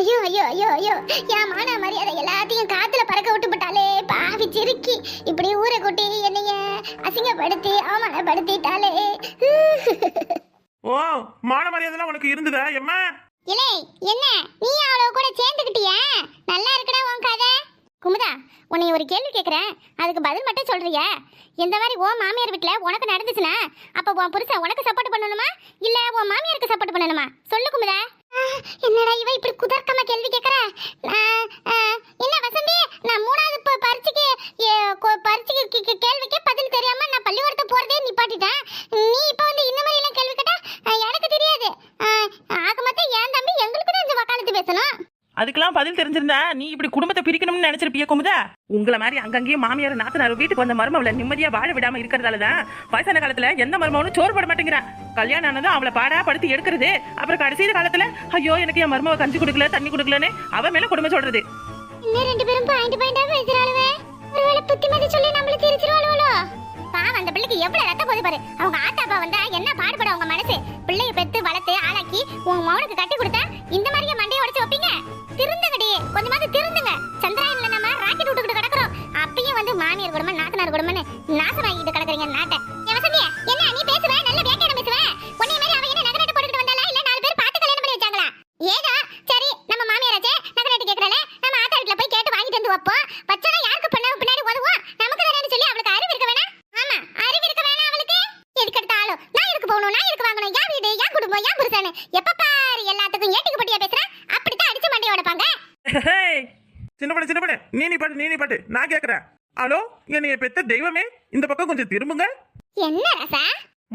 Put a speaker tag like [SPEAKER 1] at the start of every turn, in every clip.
[SPEAKER 1] ஐயோ ஐயோ ஐயோ ஐயோ. என் மான மரியாதை எல்லாத்தையும் காத்துல பறக்க விட்டு போட்டாலே பாவி சிறுக்கி. இப்படி ஊரை கூட்டி என்னைய அசிங்கப்படுத்தி அவமானப்படுத்திட்டாலே
[SPEAKER 2] ஓ மான மரியாதைலாம் உனக்கு இருந்ததா? எம்மா?
[SPEAKER 1] இலே என்ன? நீ அவளோ கூட சேர்ந்துக்கிட்டியா நல்லா இருக்குடா உன் கதை. குமுதா உன்னை ஒரு கேள்வி கேட்குறேன் அதுக்கு பதில் மட்டும் சொல்றியா? இந்த மாதிரி உன் மாமியார் வீட்டில் உனக்கு நடந்துச்சுன்னா அப்போ உன் புருஷன் உனக்கு சப்போர்ட் பண்ணணுமா? இல்லை உன் மாமியாருக்கு சப்போர்ட் பண்ணணுமா? சொல்லு குமுதா என்னடா இவ இப்படி குதர்க்கமா கேள்வி கேட்குற என்ன வசந்தி நான் மூணாவது ப- பரீட்சைக்கு ஏ, கொ- பரீட்சைக்கு கே- கே- கேள்விக்கே பதில் தெரியாம நான் பள்ளிக்கூடத்தை போறதே நிப்பாட்டிட்டேன் நீ இப்போ வந்து இந்த மாதிரி எல்லாம் கேள்வி கேட்டா அஹ், எனக்கு தெரியாது அஹ், ஆக மொத்தம் என் தம்பி எங்களுக்கு தான் இந்த வக்காலத்து பேசணும்
[SPEAKER 3] அதுக்கெல்லாம் பதில் தெரிஞ்சிருந்தா நீ இப்படி குடும்பத்தை பிரிக்கணும்னு நினைச்சிருப்பிய குமுதா? உங்களை மாதிரி அங்கங்கேயும் மாமியார் நாத்தனார் வீட்டுக்கு வந்த மருமவளை நிம்மதியா வாழ விடாம இருக்கிறதால தான் வயசான காலத்துல எந்த மருமவனும் சோறு போட மாட்டேங்கிறான் கல்யாணம் ஆனதும் அவளை பாடா படுத்தி எடுக்கிறது. அப்புறம் கடைசி காலத்துல ஐயோ எனக்கு என் மருமவ கஞ்சி கொடுக்கல தண்ணி கொடுக்கலன்னு அவ மேல குடும்பம் சொல்றது.
[SPEAKER 1] ரெண்டு பேரும் பாயிண்ட் பாயிண்டா பேசுறாளுவே. ஒருவேளை புத்திமதி சொல்லி நம்மள திருச்சிருவாளுவோ பாவம் அந்த பிள்ளைக்கு எவ்வளவு ரத்த போது பாரு. அவங்க ஆத்தா அப்பா வந்தா என்ன பாடுபட அவங்க மனசு? பிள்ளைய பெத்து வளர்த்து ஆளாக்கி உங்க மௌனுக்கு கட்டி கொடுத்தா இந்த மாதிரியே மண்டையை உடைச்சு வைப்பீங்க? திருந்துங்கடி. கொஞ்சமாவது திருந்துங்க. சந்திராயன்ல நம்ம ராக்கெட் விட்டுக்கிட்டு கிடக்குறோம். அப்பயும் வந்து மாமியார் குடும்பம் நாத்தனார் குடும்பம்னு நாசமாக்கிட்டு கிடக்குறீங்க நாட்டை.
[SPEAKER 2] சின்ன பண்ணு சின்ன பண்ணு நீ நீ பாட்டு நீ நீ பாட்டு. நான் கேக்குறேன். ஹலோ என்னைய பெத்த தெய்வமே இந்த பக்கம் கொஞ்சம் திரும்புங்க.
[SPEAKER 1] என்ன ரசா?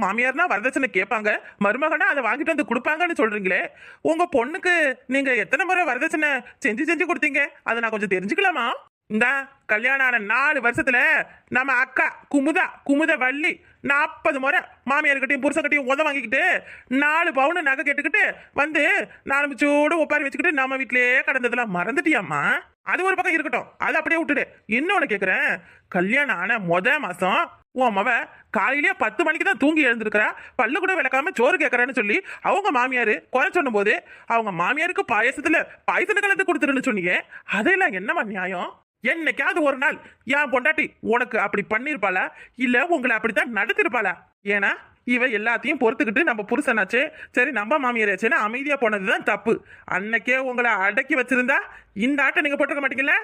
[SPEAKER 2] மாமியார்னா வரதட்சணை கேட்பாங்க. மருமகனா அதை வாங்கிட்டு வந்து கொடுப்பாங்கன்னு சொல்றீங்களே. உங்க பொண்ணுக்கு நீங்க எத்தனை முறை வரதட்சணை செஞ்சு செஞ்சு கொடுத்தீங்க? அதை நான் கொஞ்சம் தெரிஞ்சுக்கலாமா? இந்த கல்யாணம் ஆன நாலு வருஷத்துல நம்ம அக்கா குமுதா குமுத வள்ளி நாற்பது முறை மாமியார்கிட்டையும் புருஷன்கிட்டையும் உத வாங்கிக்கிட்டு நாலு பவுன் நகை கேட்டுக்கிட்டு வந்து நாலு ஒப்பாரி வச்சுக்கிட்டு நம்ம வீட்டிலே கடந்ததெல்லாம் மறந்துட்டியாம்மா? அது ஒரு பக்கம் இருக்கட்டும். அதை அப்படியே விட்டுடு. இன்னொன்று கேட்குறேன் கல்யாணம் ஆன முத மாதம் உன் மவ காலையிலேயே பத்து மணிக்கு தான் தூங்கி எழுந்திருக்கிறா. பல்லு கூட விளக்காம சோறு கேட்கறான்னு சொல்லி அவங்க மாமியார் குறை சொன்னும் போது அவங்க மாமியாருக்கு பாயசத்தில் பாயசத்தை கலந்து கொடுத்துருன்னு சொன்னீங்க அதெல்லாம் என்னம்மா நியாயம்? என்னைக்காவது ஒரு நாள் என் பொண்டாட்டி உனக்கு அப்படி பண்ணியிருப்பாளா இல்ல உங்களை அப்படித்தான் நடத்திருப்பாளா? ஏன்னா இவ எல்லாத்தையும் பொறுத்துக்கிட்டு நம்ம புருஷனாச்சே சரி நம்ம மாமியாராச்சேன்னு அமைதியா போனதுதான் தப்பு. அன்னைக்கே உங்களை அடக்கி வச்சிருந்தா இந்த ஆட்டை நீங்க போட்டிருக்க
[SPEAKER 1] மாட்டீங்களா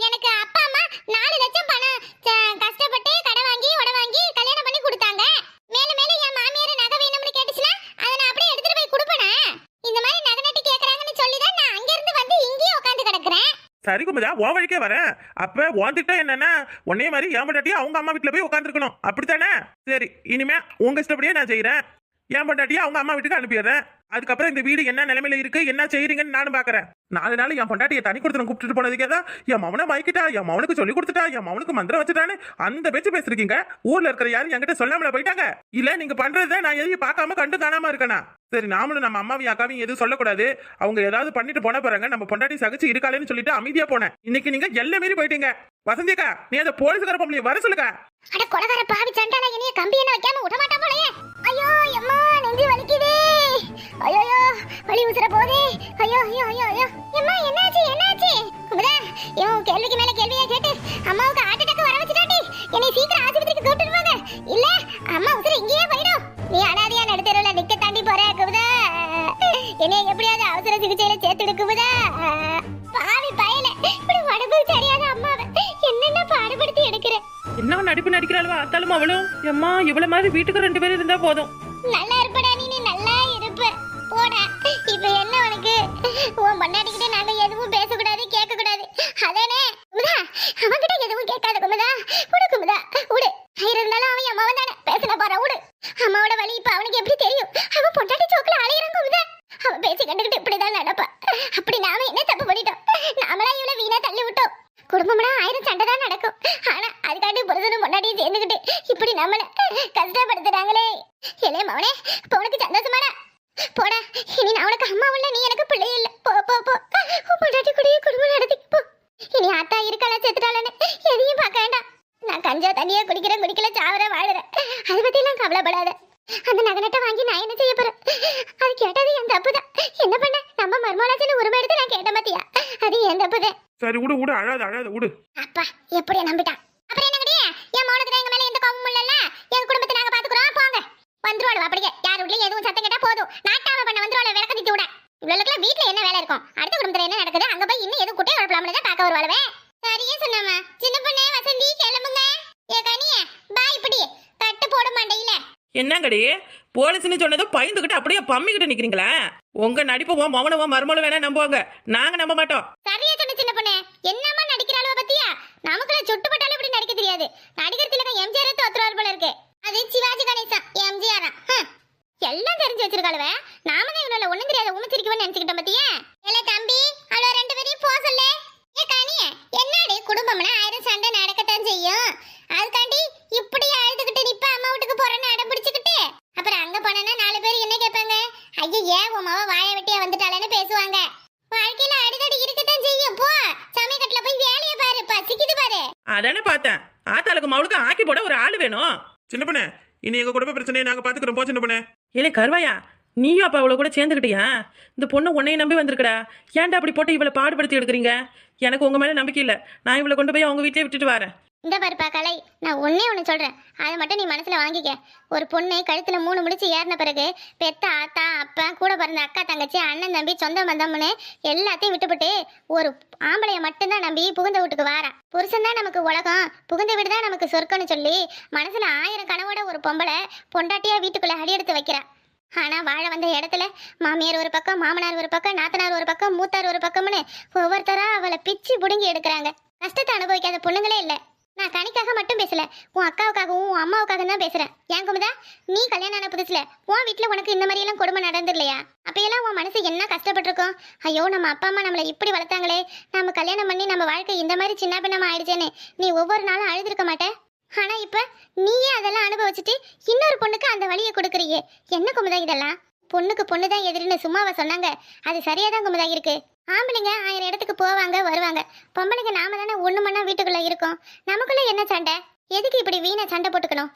[SPEAKER 1] எனக்கு அப்பா அம்மா நாலு லட்சம் பணம் ச- கஷ்டப்பட்டு கடை வாங்கி உட வாங்கி கல்யாணம் பண்ணி கொடுத்தாங்க மேலும் மேலும் என் மாமியார் நகை வேணும்னு கேட்டுச்சுன்னா அதை நான் அப்படியே எடுத்துட்டு போய் கொடுப்பேனா இந்த மாதிரி நகை நட்டு கேக்குறாங்கன்னு சொல்லி தான் நான் அங்க இருந்து வந்து இங்கேயே உட்காந்து கிடக்குறேன்
[SPEAKER 2] சரி குமுதா உன் வழிக்கே வரேன். அப்ப உன் என்னன்னா உன்னே மாதிரி என் அவங்க அம்மா வீட்டுல போய் உட்காந்துருக்கணும் அப்படித்தானே? சரி இனிமே உங்க இஷ்டப்படியே நான் செய்யறேன் என் அவங்க அம்மா வீட்டுக்கு அனுப்பிடுறேன். அதுக்கப்புறம் இந்த வீடு என்ன நிலைமையில இருக்கு என்ன செய்யறீங்கன்னு நானும் பாக்குறேன். நாலு நாள் என் பொண்டாட்டியை தனி கொடுத்து கூப்பிட்டு போனதுக்கே தான் என் மவனை மயக்கிட்டா என் மவனுக்கு சொல்லி கொடுத்துட்டா என் மவனுக்கு மந்திரம் வச்சுட்டான்னு அந்த பேச்சு பேசிருக்கீங்க? ஊர்ல இருக்கிற யாரும் என்கிட்ட சொல்லாமல போயிட்டாங்க? இல்ல நீங்க பண்றதை நான் எதையும் பார்க்காம கண்டு காணாம இருக்கேனா? சரி நாமளும் நம்ம அம்மாவையும் அக்காவையும் எதுவும் சொல்லக்கூடாது. அவங்க ஏதாவது பண்ணிட்டு போன போறாங்க நம்ம பொண்டாட்டி சகிச்சு இருக்காளேன்னு சொல்லிட்டு அமைதியா போனேன். இன்னைக்கு நீங்க எல்லாம் மீறி போயிட்டீங்க. வசந்திக்கா நீ அந்த போலீஸ்கார பொம்பளை வர சொல்லுங்க.
[SPEAKER 1] அட கொலகார பாவி சண்டால இனிய கம்பி என்ன வைக்காம விட மாட்டான் போலயே. ஐயோ அம்மா நெஞ்சு வலிக்குதே. ஐயோ வலி உசுர போதே ஐயோ ஐயோ ஐயோ ஐயோ. அம்மா என்னாச்சு என்னாச்சு? குமரா இவன் கேள்விக்கு மேல கேள்வியா கேட்டு அம்மாவுக்கு ஹார்ட் அட்டாக் வர வச்சுட்டாடி என்னை சீக்கிரம் ஆஸ்பத்திரிக்கு கூட்டிட்டு போங்க. இல்ல அம்மா உசுர இங்கேயே போயிடும்.
[SPEAKER 3] பார்த்தாலும் அவளும் எம்மா இவ்வளவு மாதிரி வீட்டுக்கு ரெண்டு பேரும் இருந்தா போதும்.
[SPEAKER 1] தண்ணியா குடிக்கிறேன் குடிக்கல சாவறேன் வாழுறேன் அதை எல்லாம் கவலைப்படாத. அந்த நகனட்டை வாங்கி நான் என்ன செய்ய போறேன்? அது கேட்டது என் தப்பு தான் என்ன பண்ண? நம்ம மர்மலாச்சின்னு உருவ எடுத்து நான் கேட்ட பாத்தியா? அது எந்த புது
[SPEAKER 2] சரி விடு விடு அழாத அழாத விடு.
[SPEAKER 1] அப்பா எப்படியா நம்பிட்டான் அப்புறம் என்னங்கடி என் மௌனத்துக்கு தான் எங்க மேல எந்த கோபமும் இல்லல்ல? எங்க குடும்பத்தை நாங்க பாத்துக்குறோம் போங்க. வந்துருவாள் அப்படியே. யார் வீட்லயும் எதுவும் சத்தம் கேட்டா போதும். நாட்டாம பண்ண வந்துருவாள் விளக்க திட்டு விட இவ்வளவுக்குலாம் வீட்ல என்ன வேலை இருக்கும்? அடுத்த குடும்பத்துல என்ன நடக்குது? அங்க போய் இன்னும் எதுவும் குட்டையை குழப்பலாம்னு தான் பார்க்க வருவாளவே. சரியே சொன்னாமா சின்ன பொண்ணு வசந்தி கிளம்புங்க ஏ கனியே பா இப்படி தட்டு போட மாட்டேயில
[SPEAKER 3] என்னங்கடி? போலீஸ்னு சொன்னதும் பயந்துகிட்டு அப்படியே பம்மிக்கிட்டு நிக்கிறீங்களா? உங்க நடிப்புவோம் மௌனவோ மௌனமா மருமலும் வேணா நம்புவாங்க. நாங்க நம்ப மாட்டோம்.
[SPEAKER 1] சரியா சொன்ன சின்ன பொண்ணு. என்னமா நடிக்கிற அளவு பத்தியா நமக்குள்ள சுட்டுப்பட்டாலும் இப்படி நடிக்க தெரியாது. நடிகர் திலகம் எம்ஜிஆர் தோத்துறாரு போல இருக்கு. அது சிவாஜி கணேசா எம்ஜிஆர் எல்லாம் தெரிஞ்சு வச்சிருக்காளுவ. நாம தான் இவனால ஒண்ணும் தெரியாத உமிச்சிருக்கவன்னு நினைச்சுக்கிட்டோம் பத்தியா? இல்ல தம்பி அவ்வளவு ரெண்டு பேரையும் போ சொல்லு. ஏ கனிய என்னடி குடும்பம்னா ஆயிரம் சண்டை நடக்கத்தான் செய்யும். அதுக்காண்டி அப்புறம் அங்க போனா நாலு பேர் என்ன கேட்பாங்க? ஐயோ ஏன் உன் மாவ வாய வெட்டியா வந்துட்டாளேன்னு பேசுவாங்க. வாழ்க்கையில அடிதடி இருக்கத்தான் செய்யும். போ சமயக்கட்டுல போய் வேலைய பாரு. பசிக்குது பாரு.
[SPEAKER 3] அதானே பார்த்தேன். ஆத்தாளுக்கு மவுளுக்கு ஆக்கி போட ஒரு ஆள் வேணும்.
[SPEAKER 2] சின்ன பொண்ணு இனி எங்க குடும்ப பிரச்சனையை நாங்க பாத்துக்கிறோம். போ சின்ன பொண்ணு.
[SPEAKER 3] இல்லை கருவாயா நீயும் அப்ப அவளை கூட சேர்ந்துக்கிட்டியா? இந்த பொண்ணு உன்னைய நம்பி வந்திருக்கடா. ஏன்டா அப்படி போட்டு இவளை பாடுபடுத்தி எடுக்கிறீங்க? எனக்கு உங்க மேல நம்பிக்கை இல்லை. நான் இவளை கொண்டு போய் அவங்க வீட்டிலே விட்டுட்டு வரேன்.
[SPEAKER 1] இந்த பாருப்பா கலை நான் ஒன்னே ஒன்று சொல்கிறேன் அதை மட்டும் நீ மனசில் வாங்கிக்க. ஒரு பொண்ணு கழுத்தில் மூணு முடிச்சு ஏறின பிறகு பெத்த ஆத்தா அப்பா கூட பிறந்த அக்கா தங்கச்சி அண்ணன் தம்பி சொந்த பந்தம்னு எல்லாத்தையும் விட்டுவிட்டு ஒரு ஆம்பளையை மட்டும்தான் நம்பி புகுந்த வீட்டுக்கு வாரா. புருஷன் தான் நமக்கு உலகம் புகுந்த வீடு தான் நமக்கு சொர்க்கம்னு சொல்லி மனசில் ஆயிரம் கனவோட ஒரு பொம்பளை பொண்டாட்டியாக வீட்டுக்குள்ளே அடி எடுத்து வைக்கிறா. ஆனால் வாழ வந்த இடத்துல மாமியார் ஒரு பக்கம் மாமனார் ஒரு பக்கம் நாத்தனார் ஒரு பக்கம் மூத்தார் ஒரு பக்கம்னு ஒவ்வொருத்தராக அவளை பிச்சு பிடுங்கி எடுக்கிறாங்க. கஷ்டத்தை அனுபவிக்காத பொண்ணுங்களே இல்லை. நான் தனிக்காக மட்டும் பேசல. உன் அக்காவுக்காகவும் உன் அம்மாவுக்காக தான் பேசுறேன். ஏன் குமுதா? நீ கல்யாணம் ஆன புதுசுல உன் வீட்டில் உனக்கு இந்த மாதிரி எல்லாம் கொடுமை நடந்துடலையா? அப்பயெல்லாம் உன் மனசு என்ன கஷ்டப்பட்டிருக்கோம்? ஐயோ நம்ம அப்பா அம்மா நம்மளை இப்படி வளர்த்தாங்களே. நம்ம கல்யாணம் பண்ணி நம்ம வாழ்க்கை இந்த மாதிரி சின்ன பின்னமா ஆயிடுச்சேன்னு நீ ஒவ்வொரு நாளும் அழுதுருக்க மாட்ட? ஆனா இப்ப நீயே அதெல்லாம் அனுபவிச்சுட்டு இன்னொரு பொண்ணுக்கு அந்த வழியை கொடுக்குறியே. என்ன குமுதா இதெல்லாம்? பொண்ணுக்கு பொண்ணு தான் எதிரின்னு சும்மாவா சொன்னாங்க. அது சரியாக தான் குமுதா இருக்கு. ஆம்பளைங்க ஆயிரம் இடத்துக்கு போவாங்க வருவாங்க. பொம்பளைங்க நாம தானே ஒண்ணு மணி வீட்டுக்குள்ள இருக்கோம். நமக்குள்ள என்ன சண்டை? எதுக்கு இப்படி வீணை சண்டை போட்டுக்கணும்?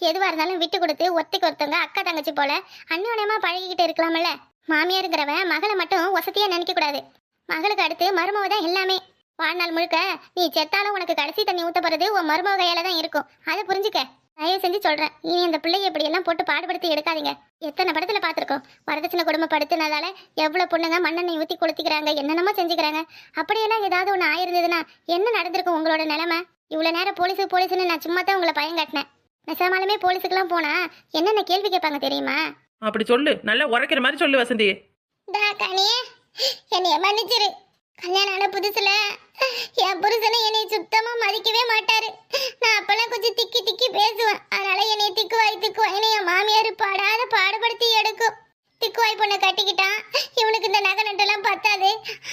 [SPEAKER 1] எதுவா இருந்தாலும் விட்டு கொடுத்து ஒத்தைக்கு ஒருத்தவங்க அக்கா தங்கச்சி போல அந்யோன்யமா பழகிக்கிட்டு இருக்கலாம்ல. மாமியாருங்கிறவன் மகளை மட்டும் வசதியா நினைக்க கூடாது. மகளுக்கு அடுத்து மருமவ தான் எல்லாமே. வாழ்நாள் முழுக்க நீ செத்தாலும் உனக்கு கடைசி தண்ணி ஊத்த போறது உன் மருமக கையில தான் இருக்கும். அதை புரிஞ்சுக்க. தயவு செஞ்சு சொல்றேன். இனி அந்த பிள்ளைய இப்படி எல்லாம் போட்டு பாடுபடுத்தி எடுக்காதீங்க. எத்தனை படத்துல பார்த்திருக்கோம்? வரதட்சணை குடும்பப்படுத்தினதால எவ்வளவு பொண்ணுங்க மண்ணெண்ணெய் ஊத்தி கொளுத்திக்கிறாங்க என்னென்னமோ செஞ்சுக்கிறாங்க. அப்படியெல்லாம் ஏதாவது ஒன்று ஆயிருந்ததுன்னா என்ன நடந்திருக்கும் உங்களோட நிலைமை? இவ்வளவு நேரம் போலீஸு போலீஸ்னு நான் சும்மா தான் உங்களை பயம் காட்டினேன். நெசமாலுமே போலீஸுக்கெல்லாம் போனா என்னென்ன கேள்வி கேட்பாங்க தெரியுமா?
[SPEAKER 3] அப்படி சொல்லு. நல்லா உரைக்கிற மாதிரி சொல்லு வசந்தி.
[SPEAKER 1] என்னைய மன்னிச்சிரு. கல்யாணம் ஆன புதுசுல என் புருஷனை என்னை சுத்தமா மதிக்கவே மாட்டாரு. நான் அப்பெல்லாம் கொஞ்சம் திக்கி திக்கி பேசுவேன். அதனால என்னை திக்குவாய் திக்குவாய்னு என் மாமியார் பாடாத பாடுபடுத்தி எடுக்கும். திக்குவாய் பொண்ணை கட்டிக்கிட்டான். இவனுக்கு இந்த நகை நட்டெல்லாம் பத்தாது.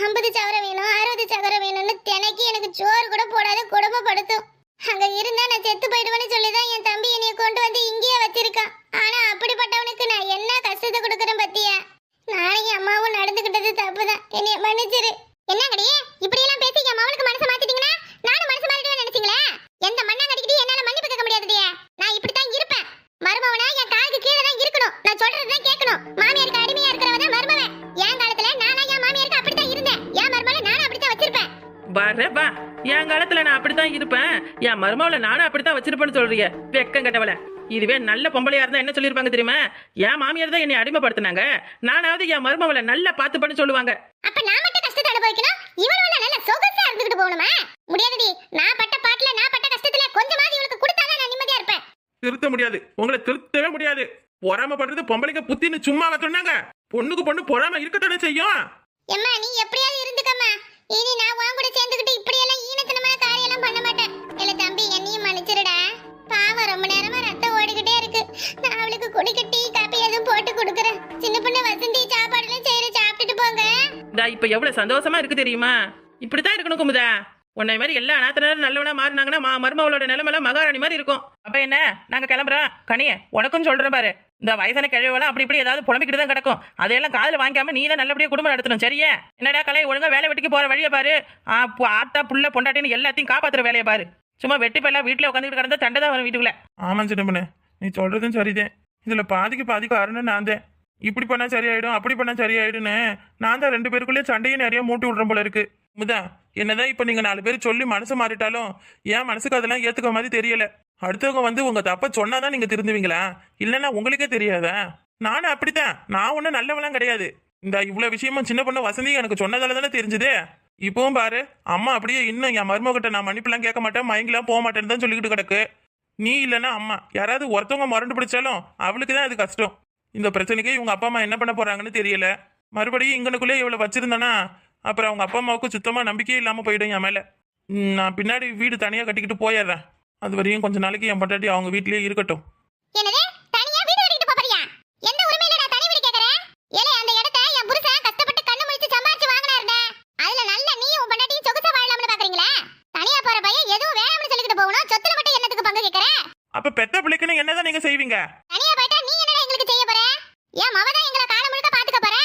[SPEAKER 1] ஐம்பது சவரம் வேணும் அறுபது சவரம் வேணும்னு தினைக்கு எனக்கு சோறு கூட போடாத குடும்பப்படுத்தும் அங்க இருந்தா நான் செத்து போயிடுவேன்னு சொல்லிதான் என் தம்பி என்னைய கொண்டு வந்து இங்கேயே வச்சிருக்கான். ஆனா அப்படிப்பட்டவனுக்கு நான் என்ன கஷ்டத்தை கொடுக்குறேன் பத்தியா? என் அம்மாவும் நடந்துகிட்டது தப்புதான். என்னைய மன்னிச்சிரு. என்னங்கடி? இப்படி எல்லாம் பேசி என் மவனுக்கு மனசு மாத்திட்டீங்கன்னா நானும் மனசு மாறிடுவேன் நினைச்சீங்களே? எந்த மண்ணா கடிக்கிட்டு என்னால மன்னிப்பு கேட்க முடியாதுடியே நான் இப்படித்தான் இருப்பேன். மருமவனா என் காலுக்கு கீழே தான் இருக்கணும். நான் சொல்றது தான் கேட்கணும். மாமியாருக்கு அடிமையா இருக்கிறவ தான் மருமவன். என் காலத்துல நானா என் மாமியாருக்கு அப்படித்தான் இருந்தேன். என் மருமகளை நானும் அப்படித்தான் வச்சிருப்பேன்.
[SPEAKER 3] வரே வா. என் காலத்துல நான் அப்படித்தான் இருப்பேன். என் மருமாவில நானும் அப்படித்தான் வச்சிருப்பேன்னு சொல்றிய வெக்கம் கட்டவள. இதுவே நல்ல பொம்பளையா இருந்தா என்ன சொல்லிருப்பாங்க தெரியுமா? என் மாமியார் தான் என்னை அடிமைப்படுத்தினாங்க. நானாவது என் மருமாவளை நல்லா பார்த்து பண்ணி சொல்லுவாங்க.
[SPEAKER 1] அப்ப நான் மட்டும் அனுபவிக்கணும் இவனும் நல்ல சொகுசா இருந்துகிட்டு போகணுமா. முடியாதுடி நான் பட்ட பாட்டுல நான் பட்ட கஷ்டத்துல கொஞ்சமாவது இவளுக்கு கொடுத்தாதான் நான் நிம்மதியா இருப்பேன்.
[SPEAKER 2] திருத்த முடியாது. உங்களை திருத்தவே முடியாது. பொறாமப்படுறது பொம்பளைங்க புத்தின்னு சும்மாவா சொன்னாங்க. பொண்ணுக்கு பொண்ணு பொறாம இருக்கத்தானே செய்யும்?
[SPEAKER 1] எம்மா நீ எப்படியாவது இருந்துக்கம்மா. இனி நான் உன் கூட சேர்ந்துக்கிட்டு இப்படி எல்லாம் ஈனத்தனமான காரியம் எல்லாம் பண்ண மாட்டேன். இல்ல தம்பி என்னையும் மன்னிச்சிருடா. பாவம் ரொம்ப நேரமா ரத்தம் ஓடிக்கிட்டே நான் அவளுக்கு குடிக்க டீ காப்பி எதுவும் போட்டு கொடுக்குறேன். சின்ன பொண்ணு வசந்தி சாப்பாடு எல்லாம் செய்யற சாப்பிட்டுட்டு போங்க.
[SPEAKER 3] இந்தா இப்ப எவ்வளவு சந்தோஷமா இருக்கு தெரியுமா? இப்படித்தான் இருக்கணும் குமுதா. உன்னை மாதிரி எல்லா அநாத்தனரும் நல்லவனா மாறினாங்கன்னா மா மருமவளோட நிலைமைலாம் மகாராணி மாதிரி இருக்கும். அப்ப என்ன? நாங்க கிளம்புறோம். கனிய உனக்கும் சொல்றேன் பாரு. இந்த வயசான கிழவெல்லாம் அப்படி இப்படி ஏதாவது புலம்பிக்கிட்டு தான் கிடக்கும். அதையெல்லாம் காதுல வாங்காம நீ தான் நல்லபடியா குடும்பம் நடத்தணும் சரியா? என்னடா கலை ஒழுங்கா வேலை வெட்டிக்கு போற வழியை பாரு. ஆத்தா புள்ள பொண்டாட்டின்னு எல்லாத்தையும் காப்பாத்துற வேலையை பாரு. சும்மா வெட்டி பையெல்லாம் வீட்டுல உட்காந்துட்டு கிடந்தா சண்டை தான் வரும் வீட்டுக்குள்ள.
[SPEAKER 2] ஆமா சின்ன பொண்ணு. நீ சொல்றதும் சரிதான் இதுல பாதிக்கு பாதி காரணம் நான் தான். இப்படி பண்ணா சரியாயிடும் அப்படி பண்ணா சரியாயிடுன்னு நான் தான் ரெண்டு பேருக்குள்ளே சண்டையும் நிறைய மூட்டி விடுற போல இருக்கு. முதா என்னதான் இப்ப நீங்க நாலு பேர் சொல்லி மனசு மாறிட்டாலும் என் மனசுக்கு அதெல்லாம் ஏத்துக்க மாதிரி தெரியல. அடுத்தவங்க வந்து உங்க தப்ப சொன்னாதான் நீங்க திருந்துவீங்களா? இல்லைன்னா உங்களுக்கே தெரியாதா? நானும் அப்படித்தான். நான் ஒன்றும் நல்லவெல்லாம் கிடையாது. இந்த இவ்வளவு விஷயமும் சின்ன பொண்ணு வசந்தி எனக்கு சொன்னதால தானே தெரிஞ்சுதே. இப்பவும் பாரு அம்மா அப்படியே இன்னும் என் மருமகிட்ட நான் மன்னிப்புலாம் கேட்க மாட்டேன் மயங்கெல்லாம் போக மாட்டேன்னு தான் சொல்லிக்கிட்டு கிடக்கு. நீ இல்லைன்னா அம்மா யாராவது ஒருத்தவங்க மறந்து பிடிச்சாலும் அவளுக்கு தான் அது கஷ்டம். இந்த பிரச்சனைக்கு இவங்க அப்பா அம்மா என்ன பண்ண போறாங்கன்னு தெரியல. மறுபடியும் இங்கனுக்குள்ளே இவ்வளோ வச்சிருந்தேன்னா அப்புறம் அவங்க அப்பா அம்மாவுக்கு சுத்தமாக நம்பிக்கையே இல்லாமல் போயிடும் என் மேலே. நான் பின்னாடி வீடு தனியாக கட்டிக்கிட்டு போயிடுறேன். அது வரையும் கொஞ்ச நாளைக்கு என் பொண்டாட்டி அவங்க வீட்லேயே இருக்கட்டும்
[SPEAKER 1] என்னது தனியா வீடு கட்டிட்டு போறியா எந்த உரிமையில நான் தனி வீடு கேக்குறேன் ஏலே அந்த இடத்த என் புருஷன் கஷ்டப்பட்டு கண்ணு முழிச்சு சம்பாரிச்சு வாங்கினாருடா அதுல நல்ல நீ உன் பொண்டாட்டியும் சொகுசா வாழலாம்னு பாக்குறீங்களா தனியா போற பையன் எதுவும் வேணாம்னு சொல்லிட்டு போகணும் சொத்துல மட்டும் என்னத்துக்கு பங்கு கேக்குற
[SPEAKER 2] அப்ப பெத்த பிள்ளைக்குன்னு என்னதான் நீங்க செய்வீங்க?
[SPEAKER 1] தனியா போயிட்டா நீ என்னடா எங்களுக்கு செய்ய போற? என் மவ தான் எங்களை காலம் முழுக்க பாத்துக்க போற?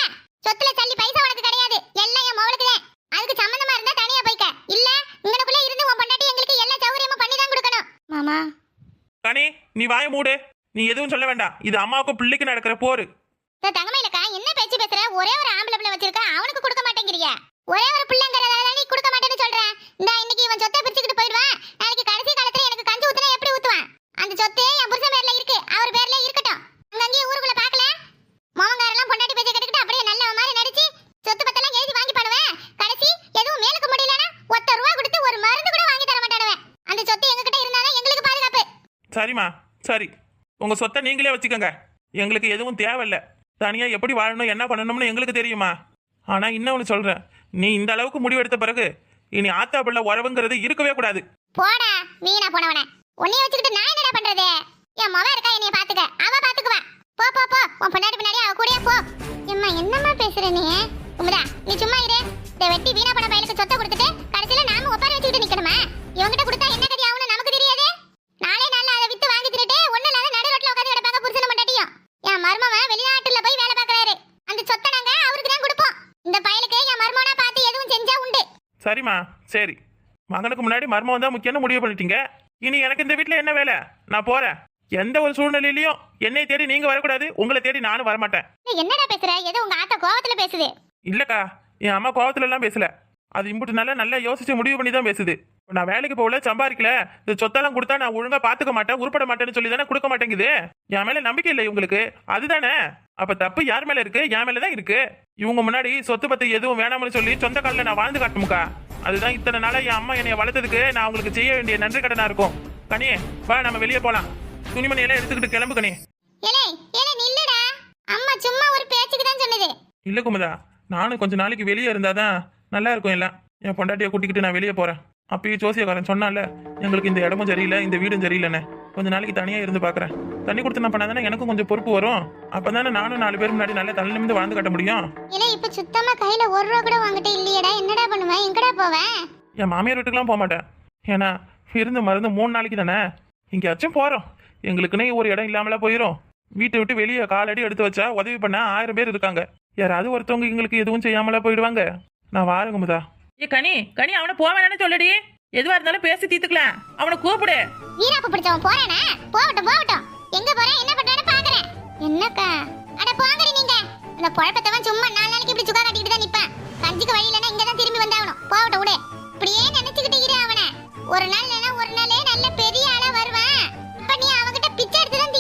[SPEAKER 1] சொத்துல சல்லி பைசா உனக்கு கிடையாது. எல்லாம் என் மவளுக்கு தான். அதுக்கு சம்மந்தமா இருந்தா தனியா போய்க்க. இல்ல இங்கனக்குள்ள இருந்து உன் பொண்டாட்டி எங்களுக்கு எல்லா சௌகரியமும் பண்ணி தான் கொடுக்கணும். மாமா.
[SPEAKER 2] கனி நீ வாய மூடு. நீ எதுவும் சொல்ல வேண்டாம். இது அம்மாவுக்கும் பிள்ளைக்கு நடக்கிற போரு.
[SPEAKER 1] தங்கமயிலக்கா என்ன பேச்சு பேசுற? ஒரே ஒரு ஆம்பளை பிள்ளை வச்சிருக்க அவனுக்கு கொடுக்க மாட்டேங்கிறிய. ஒரே ஒரு பிள்ளைங்கிறதால நீ கொடுக்க மாட்டேன்னு சொல்றேன் இந்த இன்னைக்கு இவன் சொத்தை பிரிச்சுக்கிட்டு போயிடுவான் நாளைக்கு கடைசி காலத்துல எனக்கு கஞ்சி ஊத்துனா எப்படி ஊத்துவான் அந்த சொத்து என் புருஷன் பேர்ல இருக்கு அவர் பேர்ல இருக்கட்டும் அங்கங்கேயே ஊருக்குள்ள பார்க்கல மோகங்காரெல்லாம் பொண்டாட்டி பேச்ச கேட்டுக்கிட்டு அப்படியே நல்ல மாதிரி நடிச்சு சொத்து பத்தெல்லாம் எழுதி வாங்கி பண்ணுவேன் கடைசி எதுவும் மேலுக்கு முடியலன்னா ஒத்த ரூபா கொடுத்து ஒரு மருந்து கூட வாங்கி தர மாட்டானுவேன் அந்த சொத்து எங்ககிட்ட இருந்தாதான் எங்களுக்கு பாதுகாப்பு
[SPEAKER 2] சரிம்மா சரி உங்க சொத்தை நீங்களே வச்சுக்கோங்க. எங்களுக்கு எதுவும் தேவையில்ல. தனியா எப்படி வாழணும் என்ன பண்ணணும்னு எங்களுக்கு தெரியுமா? ஆனா இன்னொன்னு சொல்றேன். நீ இந்த அளவுக்கு முடிவெடுத்த பிறகு இனி ஆத்தா பிள்ளை உறவுங்கிறது இருக்கவே கூடாது.
[SPEAKER 1] போடா வீணா போனவன. உன்னைய வச்சுக்கிட்டு நான் என்னடா பண்றது? என் மவ இருக்கா என்னைய பாத்துக்க. அவ பாத்துக்குவா. போ போ போ. உன் பின்னாடி பின்னாடி அவ கூடயே போ. எம்மா என்னம்மா பேசுற நீ? உமதா நீ சும்மா இரு. இந்த வெட்டி வீணா போன பையனுக்கு சொத்தை கொடுத்துட்டு கடைசியில நாம ஒப்பாரி வச்சுக்கிட்டு நிக்கணுமா? இவங்கிட்ட கொடுத்தா என்ன கதி ஆகும்னு நமக்கு நாளே நாள்ல அதை வித்து வாங்கி தின்னுட்டு ஒண்ணு இல்லாத நடு ரோட்ல உட்காந்து கிடப்பாங்க புருஷன மண்டாட்டியும் என் மருமவன் வெளிநாட்டுல போய் வேலை பார்க்கறாரு. அந்த சொத்தை நாங்க அவருக்கு தான் கொடுப்போம். இந்த பயலுக்கு என் மருமவனா பார்த்து எதுவும் செஞ்சா உண்டு.
[SPEAKER 2] சரிம்மா சரி. மகனுக்கு முன்னாடி மர்மம் தான் முக்கியம்னு முடிவு பண்ணிட்டீங்க. இனி எனக்கு இந்த வீட்டில் என்ன வேலை? நான் போறேன். எந்த ஒரு சூழ்நிலையிலையும் என்னை தேடி நீங்க வரக்கூடாது. உங்களை தேடி நானும் வரமாட்டேன்.
[SPEAKER 1] நீ என்னடா பேசுற? ஏதோ உங்க ஆத்தா கோவத்துல பேசுது.
[SPEAKER 2] இல்லக்கா என் அம்மா கோவத்துல எல்லாம் பேசல. அது இம்புட்டு நல்லா யோசிச்சு முடிவு பண்ணி தான் பேசுது. நான் வேலைக்கு போகல சம்பாதிக்கல இந்த சொத்தெல்லாம் கொடுத்தா நான் ஒழுங்கா பாத்துக்க மாட்டேன் உருப்பட மாட்டேன்னு சொல்லி தானே கொடுக்க மாட்டேங்குது? என் மேல நம்பிக்கை இல்லை உங்களுக்கு அதுதானே? அப்ப தப்பு யார் மேல இருக்கு? என் மேல தான் இருக்கு. இவங்க முன்னாடி சொத்து பத்து எதுவும் வேணாம்னு சொல்லி சொந்த காலில் நான் வாழ்ந்து காட்டணும்க்கா அதுதான் இத்தனை நாளா என் அம்மா என்னைய வளர்த்ததுக்கு நான் உங்களுக்கு செய்ய வேண்டிய நன்றி கடனா இருக்கும். கனி வா நம்ம வெளியே போலாம். துணிமணி எல்லாம் எடுத்துக்கிட்டு கிளம்பு கனி.
[SPEAKER 1] அம்மா சும்மா ஒரு பேச்சுக்கு தான் சொன்னது.
[SPEAKER 2] இல்ல குமுதா. நானும் கொஞ்ச நாளைக்கு வெளியே இருந்தாதான் நல்லா இருக்கும் எல்லாம். என் பொண்டாட்டியை கூட்டிக்கிட்டு நான் வெளியே போறேன். அப்பயே ஜோசியக்காரன் சொன்னால எங்களுக்கு இந்த இடமும் சரியில்லை இந்த வீடும் சரியில்லைண்ணே கொஞ்ச நாளைக்கு தனியா இருந்து பாக்குறேன். தண்ணி கொடுத்து நான் பண்ணாதானே எனக்கும் கொஞ்சம் பொறுப்பு வரும். அப்பதானே நானும் நாலு பேர் முன்னாடி நல்லா தலை நிமிந்து வாழ்ந்து காட்ட முடியும்.
[SPEAKER 1] ஏலே இப்ப சுத்தமா கையில ஒரு ரூபா கூட வாங்கிட்டு இல்லையடா. என்னடா பண்ணுவேன்? எங்கடா போவேன்?
[SPEAKER 2] என் மாமியார் வீட்டுக்குலாம் போக மாட்டேன். ஏன்னா இருந்து மருந்து மூணு நாளைக்கு தானே. எங்கேயாச்சும் போறோம். எங்களுக்குன்னே ஒரு இடம் இல்லாமல போயிடும் வீட்டை விட்டு வெளியே காலடி எடுத்து வச்சா உதவி பண்ண ஆயிரம் பேர் இருக்காங்க. யாராவது ஒருத்தவங்க எங்களுக்கு எதுவும் செய்யாமலா போயிடுவாங்க. நான் வாரேன் குமுதா.
[SPEAKER 3] ஏ கனி கனி அவனை போக வேணாம்னு சொல்லுடி. எதுவா இருந்தாலும் பேசி தீத்துக்கலாம் அவனை கூப்பிடு.
[SPEAKER 1] வீராப்பு பிடிச்சவன் போறானே? போகட்டும் போகட்டும். எங்க போறேன் என்ன பண்றேன்னு பாக்குறேன். என்னக்கா? அட போங்கடி நீங்க. அந்த குழப்பத்தவன் சும்மா நாலு நாளைக்கு இப்படி சுக்கா கட்டிட்டு தான் நிப்பேன். கஞ்சிக்கு வழி இல்லைன்னா இங்க தான் திரும்பி வந்தாகணும். போகட்டும் விடு. இப்படியே நினைச்சுக்கிட்டு இரு அவனை. ஒரு நாள் இல்லைன்னா ஒரு நாளே நல்ல பெரிய ஆளா வருவான். அப்ப நீ அவகிட்ட பிச்சை எடுத்து தான்